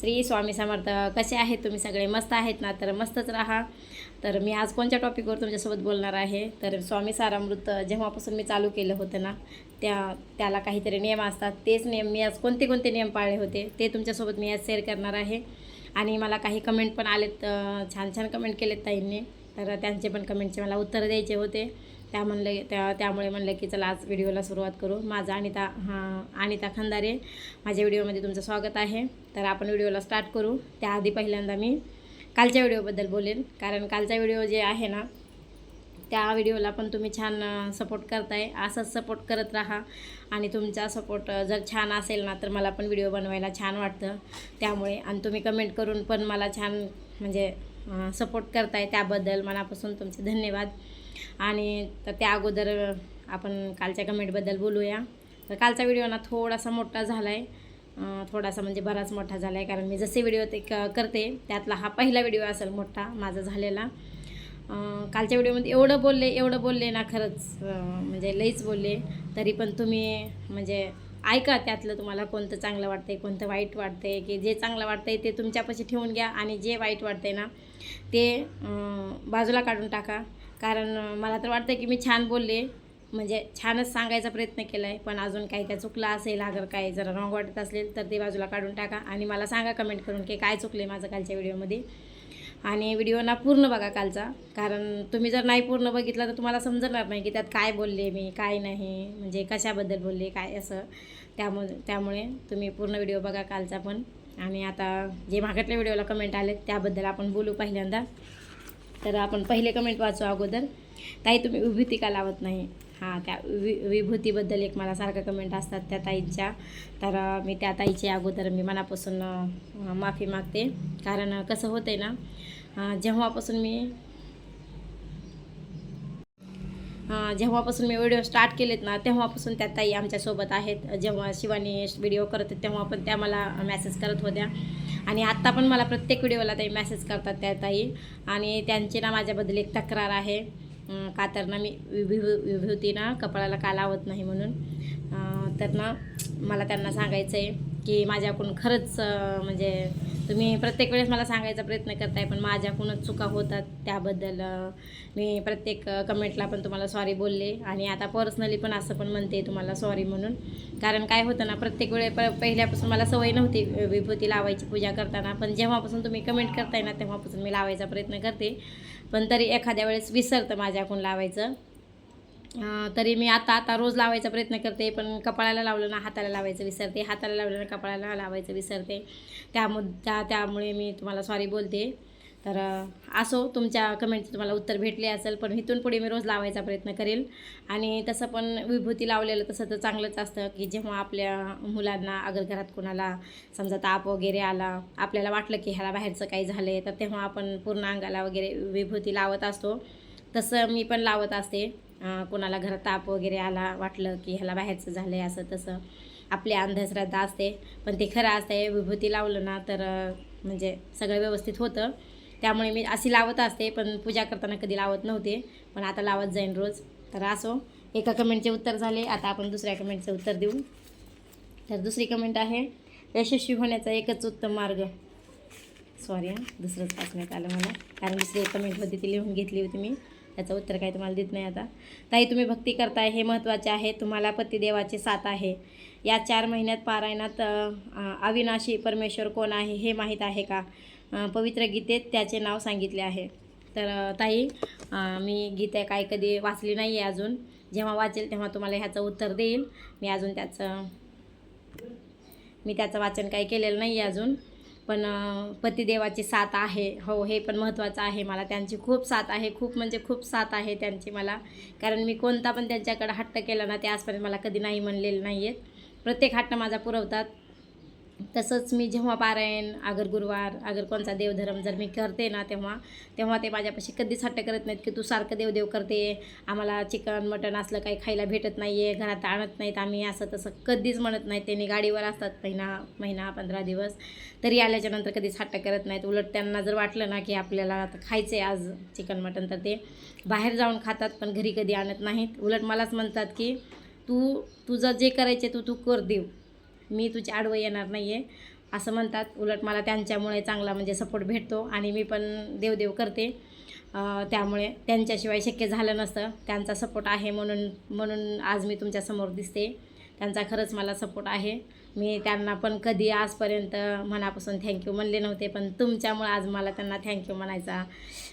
श्री स्वामी समर्थ कसे आहेत तुम्ही सगळे? मस्त आहेत ना? तर मस्तच राहा. तर मी आज कोणत्या टॉपिकवर तुमच्यासोबत बोलणार आहे? तर स्वामी सारामृत जेव्हापासून मी चालू केलं होतं ना त्या त्याला काहीतरी नियम असतात. तेच नियम मी आज कोणते कोणते नियम पाळले होते ते तुमच्यासोबत मी आज शेअर करणार आहे. आणि मला काही कमेंट पण आलेत छान छान कमेंट केलेत ताईंनी. तर त्यांचे पण कमेंटचे मला उत्तर द्यायचे होते. त्या म्हणलं त्या त्यामुळे म्हणलं की चला आज व्हिडिओला सुरुवात करू. माझा अनिता हां अनिता खंदारे माझ्या व्हिडिओमध्ये तुमचं स्वागत आहे. तर आपण व्हिडिओला स्टार्ट करू. त्याआधी पहिल्यांदा मी कालच्या व्हिडिओबद्दल बोलेन. कारण कालचा व्हिडिओ जे आहे ना त्या व्हिडिओला पण तुम्ही छान सपोर्ट करताय. असंच सपोर्ट करत राहा. आणि तुमचा सपोर्ट जर छान असेल ना तर मला पण व्हिडिओ बनवायला छान वाटतं. त्यामुळे आणि तुम्ही कमेंट करून पण मला छान म्हणजे सपोर्ट करताय. त्याबद्दल मनापासून तुमचे धन्यवाद. आणि तर त्या अगोदर आपण कालच्या कमेंटबद्दल बोलूया. तर कालचा व्हिडिओ ना थोडासा मोठा झाला आहे थोडासा म्हणजे बराच मोठा झाला आहे कारण मी जसे व्हिडिओ ते क करते त्यातला हा पहिला व्हिडिओ असेल मोठा माझा झालेला. कालच्या व्हिडिओमध्ये एवढं बोलले एवढं बोलले ना खरंच म्हणजे लईच बोलले. तरी पण तुम्ही म्हणजे ऐका त्यातलं तुम्हाला कोणतं चांगलं वाटतंय कोणतं वाईट वाटतंय की जे चांगलं वाटतंय ते तुमच्यापाशी ठेवून घ्या आणि जे वाईट वाटतंय ना ते बाजूला काढून टाका. कारण मला तर वाटतं की मी छान बोलले. म्हणजे छानच सांगायचा प्रयत्न केला आहे पण अजून काही त्या चुकलं असेल अगर काय जरा रॉंग वाटत असेल तर ते बाजूला काढून टाका आणि मला सांगा कमेंट करून की काय चुकले माझं कालच्या व्हिडिओमध्ये. आणि व्हिडिओ ना पूर्ण बघा कालचा कारण तुम्ही जर नाही पूर्ण बघितला तर तुम्हाला समजणार नाही की त्यात काय बोलले मी काय नाही म्हणजे कशाबद्दल बोलले काय असं. त्यामु त्यामुळे तुम्ही पूर्ण व्हिडिओ बघा कालचा पण. आणि आता जे मागटल्या व्हिडिओला कमेंट आले त्याबद्दल आपण बोलू पहिल्यांदा. तर आपण पहिले कमेंट वाचू अगोदर. ताई तुम्ही विभूती का लावत नाही? हां त्या वि विभूतीबद्दल एक मला सारखं कमेंट असतात त्या ताईंच्या. तर मी त्या ताईच्या अगोदर मी मनापासून माफी मागते. कारण कसं होतं आहे ना जेव्हापासून मी जेव्हापासून मी व्हिडिओ स्टार्ट केलेत ना तेव्हापासून त्या ताई आमच्यासोबत आहेत. जेव्हा शिवानी व्हिडिओ करत तेव्हा पण त्या मला मेसेज करत होत्या. आणि आत्ता पण मला प्रत्येक व्हिडिओला ताई मेसेज करतात त्या ताई. आणि त्यांची ना माझ्याबद्दल एक तक्रार आहे. अं, का तर ना मी विभू विभूती ना कपाळाला का लावत नाही म्हणून. तर ना मला त्यांना सांगायचं आहे की माझ्याकडून खरंच म्हणजे तुम्ही प्रत्येक वेळेस मला सांगायचा प्रयत्न करताय पण माझ्याकडूनच चुका होतात त्याबद्दल मी प्रत्येक कमेंटला पण तुम्हाला सॉरी बोलले. आणि आता पर्सनली पण असं पण म्हणते तुम्हाला सॉरी म्हणून. कारण काय होतं ना प्रत्येक वेळे प पहिल्यापासून मला सवय नव्हती विभूती लावायची पूजा करताना. पण जेव्हापासून तुम्ही कमेंट करताय ना तेव्हापासून मी लावायचा प्रयत्न करते. पण तरी एखाद्या वेळेस विसरतं माझ्याकडून लावायचं. तरी मी आता आता रोज लावायचा प्रयत्न करते पण कपाळाला लावलं ना हाताला लावायचं विसरते. हाताला लावलं ना कपाळाला लावायचं विसरते. त्यामु त्या त्यामुळे मी तुम्हाला सॉरी बोलते. तर असो तुमच्या कमेंटचं तुम्हाला उत्तर भेटले असेल पण इथून पुढे मी रोज लावायचा प्रयत्न करेल. आणि तसं पण विभूती लावलेलं तसं तर चांगलंच असतं की जेव्हा आपल्या मुलांना अगर घरात कोणाला समजा ताप वगैरे आला आपल्याला वाटलं की ह्याला बाहेरचं काही झालं आहे तर तेव्हा आपण पूर्ण अंगाला वगैरे विभूती लावत असतो. तसं मी पण लावत असते. कोणाला घरात ताप वगैरे आला वाटलं की ह्याला बाहेरचं झालं आहे असं तसं आपली अंधश्रद्धा असते. पण ते खरं असते विभूती लावलं ना तर म्हणजे सगळं व्यवस्थित होतं. त्यामुळे मी अशी लावत असते पण पूजा करताना कधी लावत नव्हते. पण आता लावत जाईन रोज. तर असो एका कमेंटचे उत्तर झाले. आता आपण दुसऱ्या कमेंटचं उत्तर देऊ. तर दुसरी कमेंट आहे यशस्वी होण्याचा एकच उत्तम मार्ग. सॉरी हां दुसरंच वाचण्यात आलं मला. कारण दुसरी कमेंट होती ती लिहून घेतली होती मी. याचं उत्तर काही तुम्हाला देत नाही आता. ताई तुम्ही भक्ती करताय हे महत्त्वाचे आहे. तुम्हाला पतिदेवाचे साथ आहे. या चार महिन्यात पारायणात अविनाशी परमेश्वर कोण आहे हे माहीत आहे का? पवित्र गीतेत त्याचे नाव सांगितले आहे. तर ताई मी गीता काय कधी वाचली नाही आहे अजून. जेव्हा वाचेल तेव्हा तुम्हाला ह्याचं उत्तर देईल मी अजून त्याचं मी त्याचं वाचन काही केलेलं नाही आहे अजून. पण अं, पतिदेवाची साथ आहे. हो हे पण महत्त्वाचं आहे मला. त्यांची खूप साथ आहे. खूप म्हणजे खूप साथ आहे त्यांची मला. कारण मी कोणता पण त्यांच्याकडे हट्ट केला ना ते आजपर्यंत मला कधी नाही म्हणलेले नाही आहेत प्रत्येक हट्ट माझा पुरवतात. तसंच मी जेव्हा पारायण अगर गुरुवार अगर कोणता देवधर्म जर मी करते ना तेव्हा तेव्हा ते माझ्यापाशी कधीच हट्ट करत नाहीत की तू सारखं देवदेव करते आम्हाला चिकन मटण असलं काही खायला भेटत नाही आहे घरात आणत नाहीत आम्ही असं तसं कधीच म्हणत नाहीत. त्यांनी गाडीवर असतात महिना महिना पंधरा दिवस तरी आल्याच्यानंतर कधीच हट्ट करत नाहीत. उलट त्यांना जर वाटलं ना की आपल्याला आता खायचं आहे आज चिकन मटण तर ते बाहेर जाऊन खातात पण घरी कधी आणत नाहीत. उलट मलाच म्हणतात की तू तुझं जे करायचे तू तू कर देव. मी तुझी आडवं येणार नाही आहे असं म्हणतात. उलट मला त्यांच्यामुळे चांगला म्हणजे सपोर्ट भेटतो आणि मी पण देवदेव करते. त्यामुळे त्यांच्याशिवाय शक्य झालं नसतं. त्यांचा सपोर्ट आहे म्हणून म्हणून आज मी तुमच्यासमोर दिसते. त्यांचा खरंच मला सपोर्ट आहे. मी त्यांना पण कधी आजपर्यंत मनापासून थँक्यू म्हणले नव्हते पण तुमच्यामुळे आज मला त्यांना थँक्यू म्हणायचा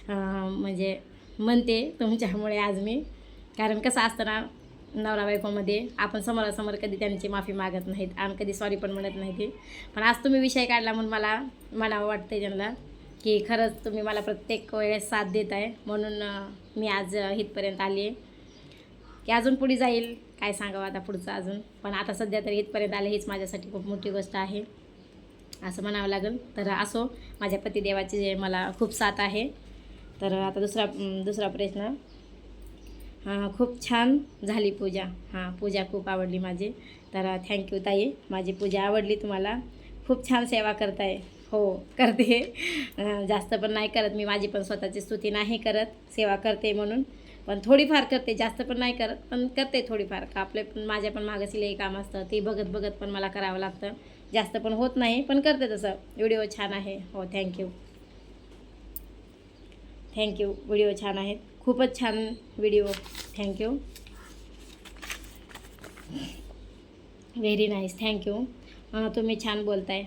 म्हणजे म्हणते तुमच्यामुळे आज मी. कारण कसं असतं ना नवरा बायकोमध्ये. आपण समोरासमोर कधी त्यांची माफी मागत नाहीत आणि कधी सॉरी पण म्हणत नाही ते पण आज तुम्ही विषय काढला म्हणून मला म्हणावं वाटतं त्यांना की खरंच तुम्ही मला प्रत्येक वेळेस साथ देत आहे म्हणून मी आज इथपर्यंत आली आहे. की अजून पुढे जाईल काय सांगावं आता पुढचं अजून. पण आता सध्या तरी इथपर्यंत आले हीच माझ्यासाठी खूप मोठी गोष्ट आहे. असं म्हणावं लागेल. तर असो माझ्या पतिदेवाची मला खूप साथ आहे. तर आता दुसरा दुसरा प्रश्न. खूप छान झाली पूजा. हां पूजा खूप आवडली माझी. तर थँक्यू ताई. माझी पूजा आवडली तुम्हाला. खूप छान सेवा करताय. हो करते. जास्त पण नाही करत मी. माझी पण स्वतःची स्तुती नाही करत. सेवा करते म्हणून. पण थोडीफार करते. जास्त पण नाही करत. पण करते थोडीफार. का आपले पण माझ्या पण मागं काम असतं. ते बघत बघत पण मला करावं लागतं. जास्त पण होत नाही पण करते तसं. व्हिडिओ छान आहे. हो थँक्यू थँक्यू व्हिडिओ छान आहेत. खूपच छान video thank you very nice thank you तुम्ही छान बोलताय.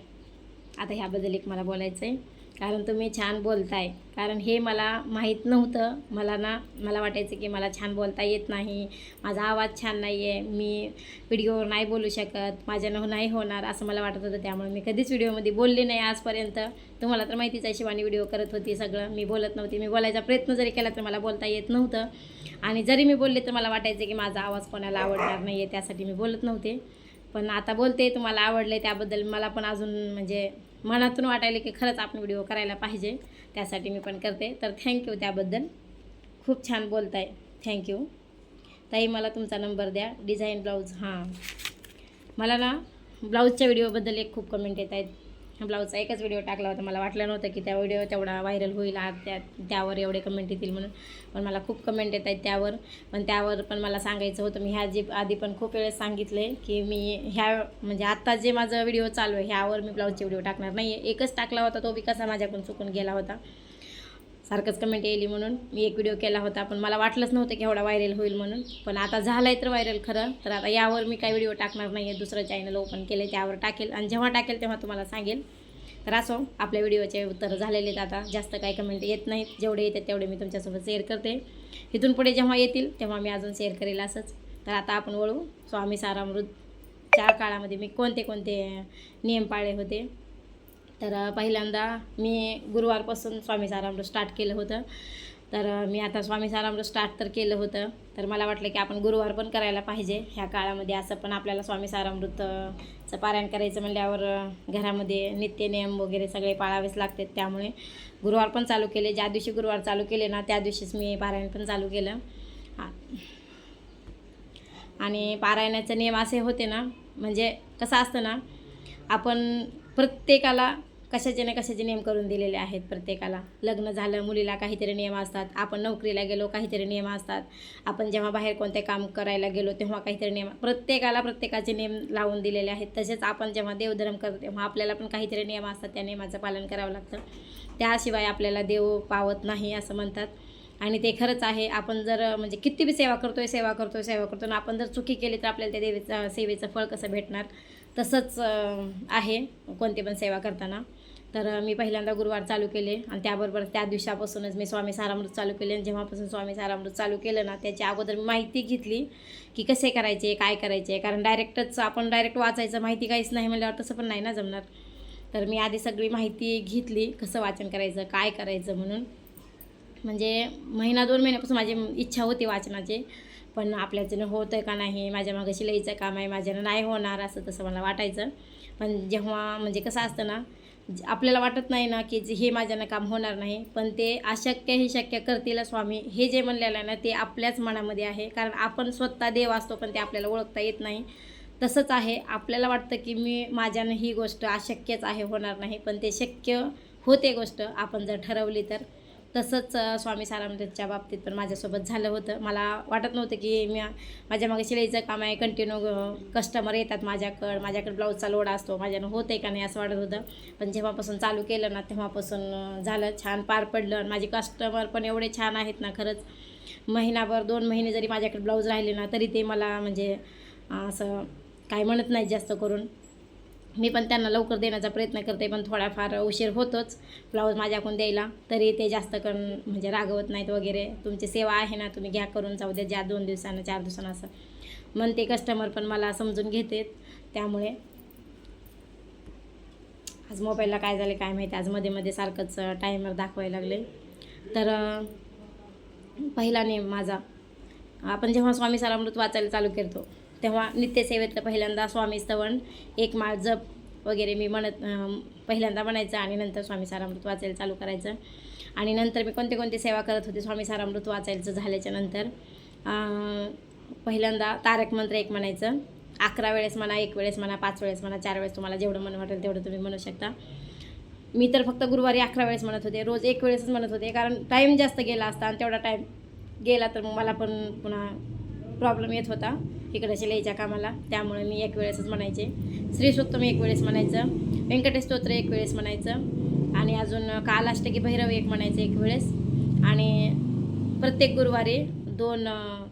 आता ह्याबद्दल एक मला बोलायचं आहे कारण तुम्ही छान बोलताय. कारण हे मला माहीत नव्हतं. मला ना मला वाटायचं की मला छान बोलता येत नाही. माझा आवाज छान नाही आहे मी व्हिडिओवर नाही बोलू शकत. माझ्यानं नाही होणार असं मला वाटत होतं. त्यामुळे मी कधीच व्हिडिओमध्ये बोलले नाही आजपर्यंत. तुम्हाला तर माहितीच आहे शिवानी व्हिडिओ करत होती सगळं. मी बोलत नव्हती. मी बोलायचा प्रयत्न जरी केला तर मला बोलता येत नव्हतं. आणि जरी मी बोलले तर मला वाटायचं की माझा आवाज कोणाला आवडणार नाही आहे त्यासाठी मी बोलत नव्हते. पण आता बोलते तुम्हाला आवडले त्याबद्दल मला पण अजून म्हणजे मनातून वाटायला की खरंच आपण व्हिडिओ करायला पाहिजे. त्यासाठी मी पण करते. तर थँक्यू त्याबद्दल. खूप छान बोलताय. थँक्यू ताई मला तुमचा नंबर द्या. डिझाईन ब्लाऊज हां. मला ना ब्लाऊजच्या व्हिडिओबद्दल एक खूप कमेंट येत आहेत ब्लाऊजचा एकच व्हिडिओ टाकला होता. मला वाटलं नव्हतं की त्या व्हिडिओ तेवढा व्हायरल होईल. आज त्या त्यावर एवढे कमेंट येतील म्हणून. पण मला खूप कमेंट येत आहेत त्यावर. पण त्यावर पण मला सांगायचं होतं. मी ह्या जी आधी पण खूप वेळेस सांगितले की मी ह्या म्हणजे आत्ता जे माझं व्हिडिओ चालू आहे ह्यावर मी ब्लाऊजचे व्हिडिओ टाकणार नाही आहे एकच टाकला होता तो विकास माझ्याकडून चुकून गेला होता. सारखंच कमेंट येईल म्हणून. मी एक व्हिडिओ केला होता पण मला वाटलंच नव्हतं की एवढा व्हायरल होईल म्हणून. पण आता झालं आहे तर व्हायरल खरं. तर आता यावर मी काही व्हिडिओ टाकणार नाही आहे दुसरं चॅनल ओपन केलं त्यावर टाकेल. आणि जेव्हा टाकेल तेव्हा तुम्हाला सांगेल. तर असो आपल्या व्हिडिओचे उत्तर झालेले आहेत आता. जास्त काही कमेंट येत नाहीत. जेवढे येतात तेवढे मी तुमच्यासोबत शेअर करते. इथून पुढे जेव्हा येतील तेव्हा मी अजून शेअर करेल असंच. तर आता आपण वळू. स्वामी सारामृत त्या काळामध्ये मी कोणते कोणते नियम पाळले होते? तर पहिल्यांदा मी गुरुवारपासून स्वामी सारामृत स्टार्ट केलं होतं. तर मी आता स्वामी सारामृत स्टार्ट तर केलं होतं. तर मला वाटलं की आपण गुरुवार पण करायला पाहिजे ह्या काळामध्ये. असं पण आपल्याला स्वामी सारामृतचं पारायण करायचं म्हणल्यावर घरामध्ये नित्य नियम वगैरे सगळे पाळावेच लागतात. त्यामुळे गुरुवार पण चालू केले. ज्या दिवशी गुरुवार चालू केले ना त्या दिवशीच मी पारायण पण चालू केलं. आणि पारायणाचे नियम असे होते ना म्हणजे कसं असतं ना आपण प्रत्येकाला कशाचे ना कशाचे नियम करून दिलेले आहेत प्रत्येकाला? लग्न झालं मुलीला काहीतरी नियम असतात. आपण नोकरीला गेलो काहीतरी नियम असतात. आपण जेव्हा बाहेर कोणते काम करायला गेलो तेव्हा काहीतरी नियम प्रत्येकाला प्रत्येकाचे नियम लावून दिलेले आहेत. तसेच आपण जेव्हा देवधर्म करतो तेव्हा आपल्याला पण काहीतरी नियम असतात. त्या नियमाचं पालन करावं लागतं. त्याशिवाय आपल्याला देव पावत नाही असं म्हणतात. आणि ते खरंच आहे. आपण जर म्हणजे किती बी सेवा करतोय सेवा करतोय सेवा करतो आणि आपण जर चुकी केली तर आपल्याला त्या देवीचं सेवेचं फळ कसं भेटणार? तसंच आहे कोणती पण सेवा करताना. तर मी पहिल्यांदा गुरुवार चालू केले आणि त्याबरोबर त्या दिवसापासूनच मी स्वामी सारामृत चालू केले आणि जेव्हापासून स्वामी सारामृत चालू केलं ना त्याच्या अगोदर मी माहिती घेतली की कसे करायचे काय करायचे. कारण डायरेक्टच आपण डायरेक्ट वाचायचं माहिती काहीच नाही म्हणल्यावर तसं पण नाही ना जमणार. तर मी आधी सगळी माहिती घेतली कसं वाचन करायचं काय करायचं म्हणून. म्हणजे महिना दोन महिन्यापासून माझी इच्छा होती वाचनाची. पण आपल्याच्यानं होतं आहे का नाही माझ्या मागं शिलाईचं काम आहे माझ्यानं नाही होणार असं तसं मला वाटायचं. पण जेव्हा म्हणजे कसं असतं ना आपल्याला वाटत नाही ना की जे हे माझ्यानं काम होणार नाही पण ते अशक्य हे शक्य करतील स्वामी. हे जे म्हणलेलं आहे ना ते आपल्याच मनामध्ये आहे. कारण आपण स्वतः देव असतो पण ते आपल्याला ओळखता येत नाही. तसंच आहे. आपल्याला वाटतं की मी माझ्यानं ही गोष्ट अशक्यच आहे होणार नाही. पण ते शक्य होते गोष्ट आपण जर ठरवली तर. तसंच स्वामी सारामृतच्या बाबतीत पण माझ्यासोबत झालं होतं. मला वाटत नव्हतं की मी माझ्या मागे शिलाईचं काम आहे कंटिन्यू कस्टमर येतात माझ्याकडं माझ्याकडे ब्लाऊजचा लोड असतो माझ्यानं होते का नाही असं वाटत होतं. पण जेव्हापासून चालू केलं ना तेव्हापासून झालं छान पार पडलं. आणि माझे कस्टमर पण एवढे छान आहेत ना खरंच. महिनाभर दोन महिने जरी माझ्याकडे ब्लाऊज राहिले ना तरी ते मला म्हणजे असं काय म्हणत नाही जास्त करून. मी पण त्यांना लवकर देण्याचा प्रयत्न करते पण थोडाफार उशीर होतोच. ब्लाऊज माझ्याकडून द्यायला. तरी ते जास्त करून म्हणजे रागवत नाहीत वगैरे. तुमची सेवा आहे ना तुम्ही घ्या करून जाऊ द्या ज्या दोन दिवसानं चार दिवसानं असं. म्हणते कस्टमर पण मला समजून घेते त्यामुळे आज मोबाईलला काय झाले काय माहिती? आज मध्ये मध्ये सारखंच टायमर दाखवायला लागले. तर पहिला नेम माझा आपण जेव्हा स्वामी सारामृत वाचायला चालू करतो तेव्हा नित्यसेवेतलं पहिल्यांदा स्वामी स्तवन एक माळ जप वगैरे मी म्हणत पहिल्यांदा म्हणायचं आणि नंतर स्वामी सारामृत वाचायला चालू करायचं. आणि नंतर मी कोणते कोणते सेवा करत होते स्वामी सारामृत वाचायचं झाल्याच्यानंतर पहिल्यांदा तारक मंत्र एक म्हणायचं. अकरा वेळेस म्हणा एक वेळेस म्हणा पाच वेळेस म्हणा चार वेळेस तुम्हाला जेवढं मन वाटेल तेवढं तुम्ही म्हणू शकता. मी तर फक्त गुरुवारी अकरा वेळेस म्हणत होते रोज एक वेळेसच म्हणत होते कारण टाईम जास्त गेला असता आणि तेवढा टाईम गेला तर मग मला पण पुन्हा प्रॉब्लेम येत होता. इकडे लिहायच्या कामाला. त्यामुळे मी एक वेळेसच म्हणायचे. श्रीसोत्तम एक वेळेस म्हणायचं. व्यंकटेश स्तोत्र एक वेळेस म्हणायचं. आणि अजून कालाष्टकी भैरव एक म्हणायचं एक वेळेस. आणि प्रत्येक गुरुवारी दोन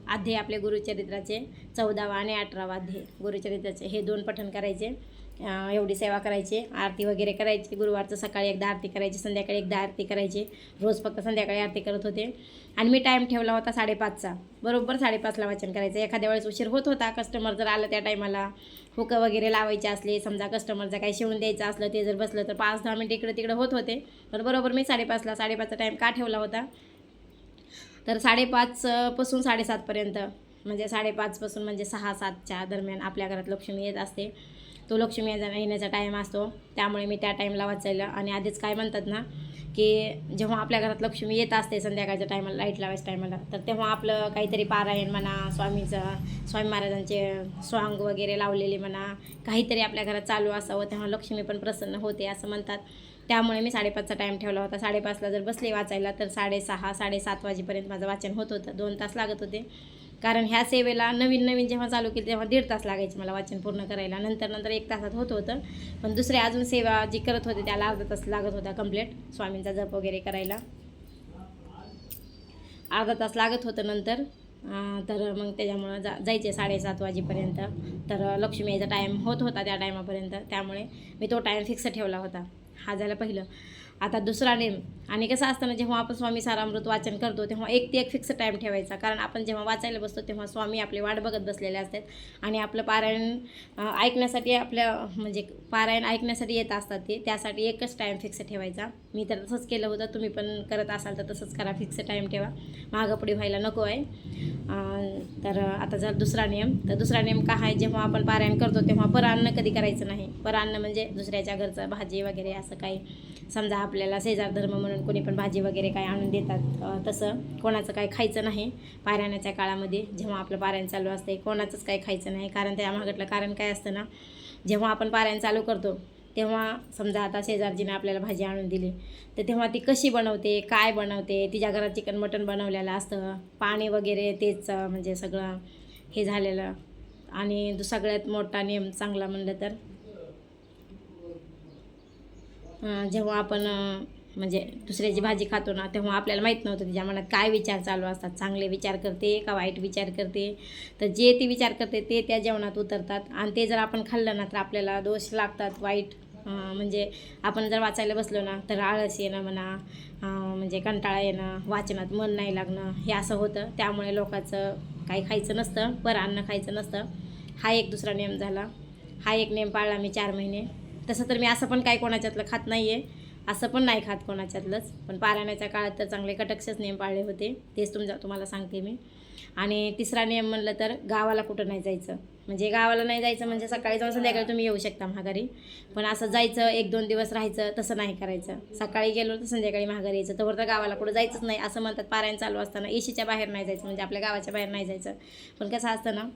अध्याय आपले गुरुचरित्राचे चौदावा आणि अठरावा अध्याय गुरुचरित्राचे हे दोन पठण करायचे. एवढी सेवा करायची. आरती वगैरे करायची. गुरुवारचं सकाळी एकदा आरती करायची संध्याकाळी एकदा आरती करायची. रोज फक्त संध्याकाळी आरती करत होते. आणि मी टाईम ठेवला होता साडेपाचचा. बरोबर साडेपाचला वाचन करायचं. एखाद्या वेळेस उशीर होत होता. कस्टमर जर आलं त्या टायमाला हुकं वगैरे लावायचे असले समजा कस्टमरचं काही शिवून द्यायचं असलं ते जर बसलं तर पाच दहा मिनटं इकडं तिकडं होत होते. तर बरोबर मी साडेपाचला साडेपाचचा टाईम का ठेवला होता? तर साडेपाचपासून साडेसातपर्यंत म्हणजे साडेपाचपासून म्हणजे सहा सातच्या दरम्यान आपल्या घरात लक्ष्मी येत असते. तो लक्ष्मी येण्याचा टाईम असतो. त्यामुळे मी त्या टाईमला वाचायला आणि आधीच काय म्हणतात ना की जेव्हा आपल्या घरात लक्ष्मी येत असते संध्याकाळच्या टायमाला लाइट लावायच्या टायमाला तर तेव्हा आपलं काहीतरी पारायण म्हणा स्वामीचं स्वामी महाराजांचे स्वांग वगैरे लावलेले म्हणा काहीतरी आपल्या घरात चालू असावं तेव्हा लक्ष्मी पण प्रसन्न होते असं म्हणतात. त्यामुळे मी साडेपाचचा टाईम ठेवला होता. साडेपाचला जर बसले वाचायला तर साडेसहा साडेसात वाजेपर्यंत माझं वाचन होत होतं. दोन तास लागत होते. कारण ह्या सेवेला नवीन नवीन जेव्हा चालू केली तेव्हा दीड तास लागायचे मला वाचन पूर्ण करायला. नंतर नंतर एक तासात होत होतं. पण दुसरे अजून सेवा जी करत होते त्याला अर्धा तास लागत होता कंप्लीट स्वामींचा जप वगैरे करायला. अर्धा तास लागत होतं नंतर. तर मग त्याच्यामुळं जा जायचे साडेसात वाजेपर्यंत. तर लक्ष्मी यायचा टाईम होत होता त्या टायमापर्यंत त्यामुळे मी तो टाईम फिक्स ठेवला होता. हा झाला पहिलं. आता दुसरा नेम. आणि कसं असतं ना जेव्हा आपण स्वामी सारामृत वाचन करतो तेव्हा एक ते एक फिक्स टाईम ठेवायचा. कारण आपण जेव्हा वाचायला बसतो तेव्हा स्वामी आपली वाट बघत बसलेले असतात. आणि आपलं पारायण ऐकण्यासाठी आपल्या म्हणजे पारायण ऐकण्यासाठी येत असतात ते. त्यासाठी एकच टाईम फिक्स ठेवायचा. मी तर तसंच केलं होतं. तुम्ही पण करत असाल तर तसंच करा. फिक्स टाईम ठेवा. मागं पुढे व्हायला नको आहे. तर आता जर दुसरा नियम तर दुसरा नियम का आहे? जेव्हा आपण पारायण करतो तेव्हा परान्न कधी करायचं नाही. परान्न म्हणजे दुसऱ्याच्या घरचं भाजी वगैरे असं काही. समजा आपल्याला शेजार धर्म म्हणून कोणी पण भाजी वगैरे काय आणून देतात. तसं कोणाचं काय खायचं नाही पारायणाच्या काळामध्ये. जेव्हा आपलं पारायण चालू असते कोणाचंच काय खायचं नाही. कारण त्या मागटलं कारण काय असतं ना जेव्हा आपण पारायण चालू करतो तेव्हा समजा आता शेजारजीने आपल्याला भाजी आणून दिली तर तेव्हा ती कशी बनवते काय बनवते तिच्या घरात चिकन मटण बनवलेलं असतं पाणी वगैरे तेच म्हणजे सगळं हे झालेलं. आणि दु- सगळ्यात मोठा नियम चांगला म्हणलं तर जेव्हा आपण म्हणजे दुसऱ्याची भाजी खातो ना तेव्हा आपल्याला माहीत नव्हतं तिच्या मनात काय विचार चालू असतात. चांगले विचार करते का वाईट विचार करते? तर जे ती विचार करते ते त्या जेवणात उतरतात. आणि ते जर आपण खाल्लं ना तर आपल्याला दोष लागतात वाईट म्हणजे आपण जर वाचायला बसलो ना तर आळस येणं म्हणा म्हणजे कंटाळा येणं वाचनात मन नाही लागणं हे असं होतं. त्यामुळे लोकांचं काही खायचं नसतं पर अन्न खायचं नसतं. हा एक दुसरा नियम झाला. हा एक नियम पाळला मी चार महिने. तसं तर मी असं पण काही कोणाच्यातलं खात नाही आहे असं पण नाही खात कोणाच्यातलंच. पण पारायणाच्या काळात तर चांगले कटक्षच नियम पाळले होते. तेच तुमच्या तुम्हाला सांगते मी. आणि तिसरा नियम म्हणलं तर गावाला कुठं नाही जायचं. म्हणजे गावाला नाही जायचं म्हणजे सकाळी जाऊन संध्याकाळी तुम्ही येऊ शकता महागारी. पण असं जायचं एक दोन दिवस राहायचं तसं नाही करायचं. सकाळी गेलो तर संध्याकाळी महागारी यायचं. तर गावाला कुठं जायचंच नाही. असं म्हणतात पारायण चालू असताना एशीच्या बाहेर नाही जायचं. म्हणजे आपल्या गावाच्या बाहेर नाही जायचं. पण कसं असतं ना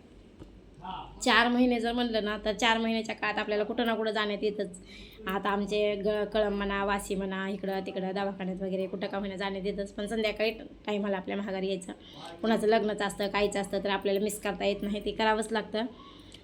चार महिने जर म्हणलं ना तर चार महिन्याच्या काळात आपल्याला कुठं ना कुठं जाण्यात येतच. आता आमचे ग कळम म्हणा वाशी म्हणा इकडं तिकडं दवाखान्यात वगैरे कुठं का महिना जाण्यात येतच. पण संध्याकाळी टाईमाला आपल्या महागारी यायचं. कुणाचं लग्नच असतं काहीचं असतं तर आपल्याला मिस करता येत नाही ते करावंच लागतं.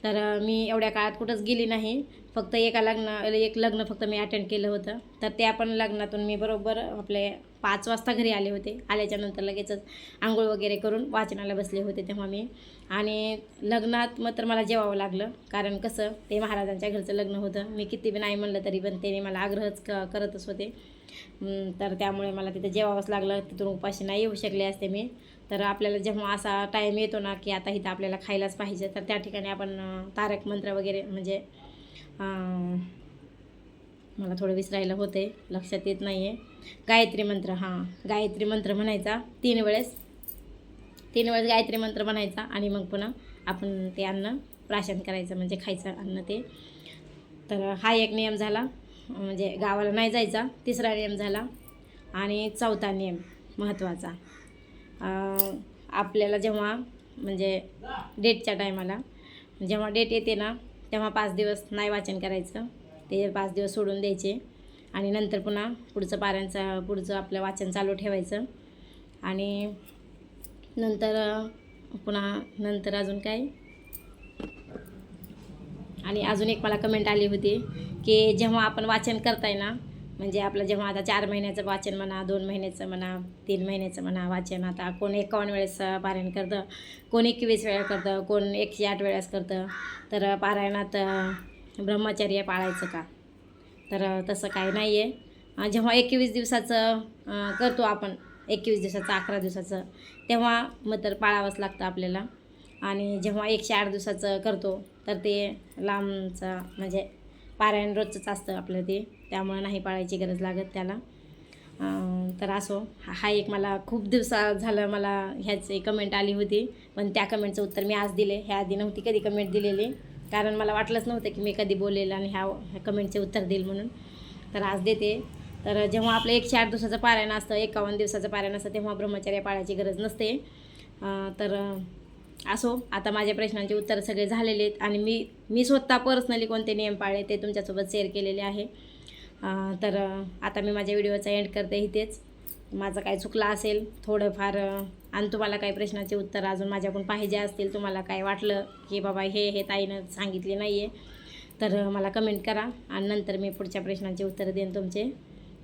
तर मी एवढ्या काळात कुठंच गेली नाही. फक्त एका लग्न एक लग्न फक्त मी अटेंड केलं होतं. तर त्या पण लग्नातून मी बरोबर आपले पाच वाजता घरी आले होते. आल्याच्यानंतर लगेचच आंघोळ वगैरे करून वाचनाला बसले होते तेव्हा मी. आणि लग्नात मग तर मला जेवावं लागलं. कारण कसं ते महाराजांच्या घरचं लग्न होतं. मी किती बी नाही म्हणलं तरी पण त्याने मला आग्रहच क करतच होते. तर त्यामुळे मला तिथे जेवावंच लागलं. तिथून उपाशी नाही येऊ शकले असते मी. तर आपल्याला जेव्हा असा टाईम येतो ना की आता इथं आपल्याला खायलाच पाहिजे तर त्या ठिकाणी आपण तारक मंत्र वगैरे म्हणजे मला थोडं विसरायला होते लक्षात येत नाही आहे गायत्री मंत्र हां. गायत्री मंत्र म्हणायचा तीन वेळेस. तीन वेळेस गायत्री मंत्र म्हणायचा आणि मग पुन्हा आपण ते अन्न प्राशन करायचं म्हणजे खायचं अन्न ते. तर हा एक नियम झाला म्हणजे गावाला नाही जायचा तिसरा नियम झाला आणि चौथा नियम महत्त्वाचा आपल्याला जेव्हा म्हणजे डेटच्या टायमाला जेव्हा डेट येते ना तेव्हा पाच दिवस नाही वाचन करायचं. ते पाच दिवस सोडून द्यायचे. आणि नंतर पुन्हा पुढचं पाऱ्यांचा पुढचं आपलं वाचन चालू ठेवायचं. आणि नंतर पुन्हा नंतर अजून काय? आणि अजून एक मला कमेंट आली होती की जेव्हा आपण वाचन करताय ना म्हणजे आपलं जेव्हा आता चार महिन्याचं वाचन म्हणा दोन महिन्याचं म्हणा तीन महिन्याचं म्हणा वाचन आता कोण एकावन्न वेळेस पारायण करतं कोण एकवीस वेळा करतं कोण एकशे आठ वेळेस करतं तर पारायणात ब्रह्मचर्य पाळायचं का? तर तसं काही नाही आहे जेव्हा एकवीस दिवसाचं करतो आपण एकवीस दिवसाचं अकरा दिवसाचं तेव्हा मग तर पाळावंच लागतं आपल्याला. आणि जेव्हा एकशे आठ दिवसाचं करतो तर ते लांबचं म्हणजे पारायण रोजचंच असतं आपलं ते. त्यामुळं नाही पाळायची गरज लागत त्याला. तर असो हा एक मला खूप दिवसा झालं मला ह्याची कमेंट आली होती. पण त्या कमेंटचं उत्तर मी आज दिले. ह्या आधी नव्हती कधी कमेंट दिलेली. कारण मला वाटलंच नव्हतं की मी कधी बोलेल आणि ह्या ह्या कमेंटचे उत्तर देईल म्हणून. तर आज देते. तर जेव्हा आपलं एकशे आठ दिवसाचं पारायण असतं एकावन्न दिवसाचं पारायण असतं तेव्हा ब्रह्मचर्य पाळायची गरज नसते. तर असो. आता माझ्या प्रश्नांचे उत्तर सगळे झालेले आहेत आणि मी मी स्वतः पर्सनली कोणते नियम पाळले ते तुमच्यासोबत शेअर केलेले आहे. तर आता मी माझ्या व्हिडिओचा एंड करते इथेच. माझं काय चुकलं असेल थोडंफार आणि तुम्हाला काही प्रश्नाचे उत्तर अजून माझ्याकडून पाहिजे असतील तुम्हाला काय वाटलं की बाबा हे हे ताईनं सांगितले नाही आहे तर मला कमेंट करा आणि नंतर मी पुढच्या प्रश्नांचे उत्तरं देईन तुमचे.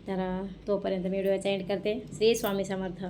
तर तोपर्यंत मी व्हिडिओचा एंड करते. श्री स्वामी समर्थ.